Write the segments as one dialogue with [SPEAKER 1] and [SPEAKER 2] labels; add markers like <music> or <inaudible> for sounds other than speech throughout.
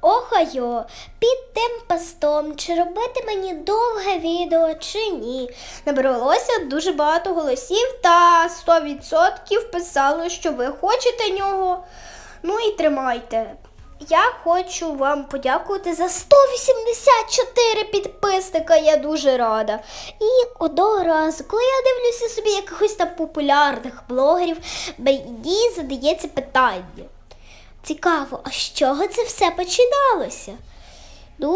[SPEAKER 1] Охайо, під тим постом, чи робити мені довге відео, чи ні. Набралося дуже багато голосів та 100% писало, що ви хочете нього. Ну і тримайте. Я хочу вам подякувати за 184 підписника, я дуже рада. І одного разу, коли я дивлюся собі якихось там популярних блогерів, мені задається питання. Цікаво, а з чого це все починалося? Ну,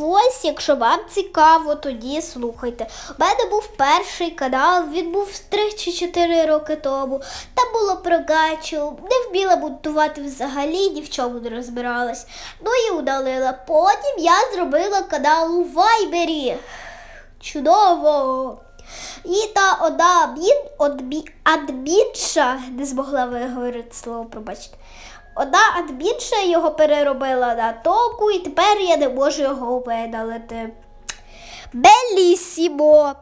[SPEAKER 1] ось, якщо вам цікаво, тоді слухайте. У мене був перший канал, він був 3 чи 4 роки тому. Там було про гачу, не вміла будувати взагалі, ні в чому не розбиралась. Ну і удалила. Потім я зробила канал у Вайбері. Чудово! І та одна адмін, адмі, адмінша, не змогла виговорити слово, пробачте. Одна адмінша його переробила на току, і тепер я не можу його видалити. Белісімо!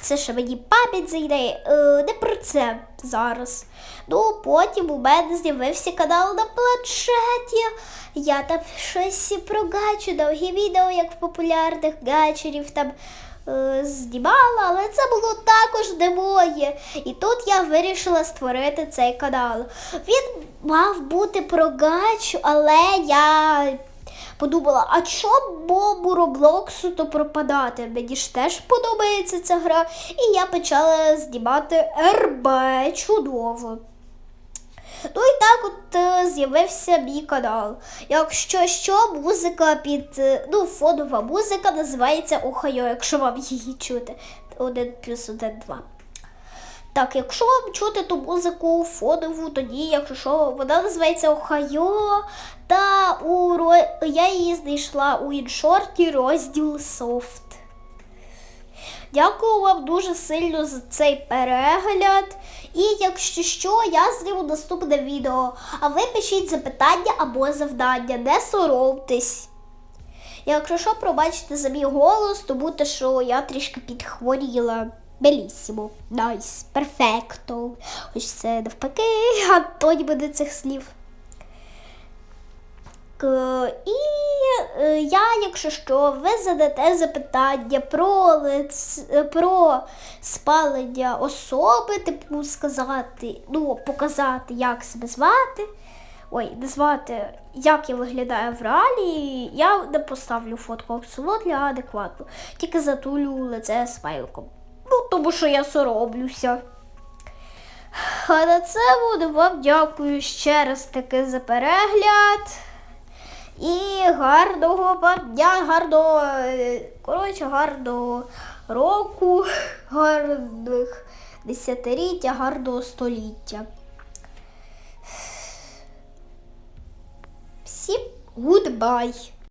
[SPEAKER 1] Це ще мені пам'ять зайде. Е, не про це зараз. Ну, потім у мене з'явився канал на планшеті. Я там щось про гачу, довгі відео, як в популярних гачерів там знімала, але це було також не моє. І тут я вирішила створити цей канал. Він мав бути про гачу, але я подумала, а бобу Роблоксу то пропадати? Мені ж теж подобається ця гра. І я почала знімати РБ чудово. Ну і так от е, з'явився мій канал. Якщо що, музика під е, ну, фонова музика називається Охайо, якщо вам її чути. Один плюс один, два. Так, якщо вам чути ту музику фонову, тоді, якщо що, вона називається Охайо. Та у я її знайшла у іншорті розділ софт. Дякую вам дуже сильно за цей перегляд. І якщо що, я зніму наступне відео. А ви пишіть запитання або завдання, не соромтесь. Якщо що, пробачте за мій голос, тому те, що я трішки підхворіла. Белісімо, найс, перфекто. Ось це навпаки, <laughs> а антоніми до цих слів. К- І е, я, якщо що, ви задате запитання про, е, про спалення особи, типу сказати, ну, показати, як себе звати. Ой, не звати, як я виглядаю в реалі, я не поставлю фотку село для адекватно. Тільки затулю лице смайликом. Ну, тому що я соромлюся. А на це буде вам дякую ще раз таки за перегляд. І гарного дня, гарного, коротше, гарного року, <laughs> гарних десятиліття, гарного століття. Всім гудбай!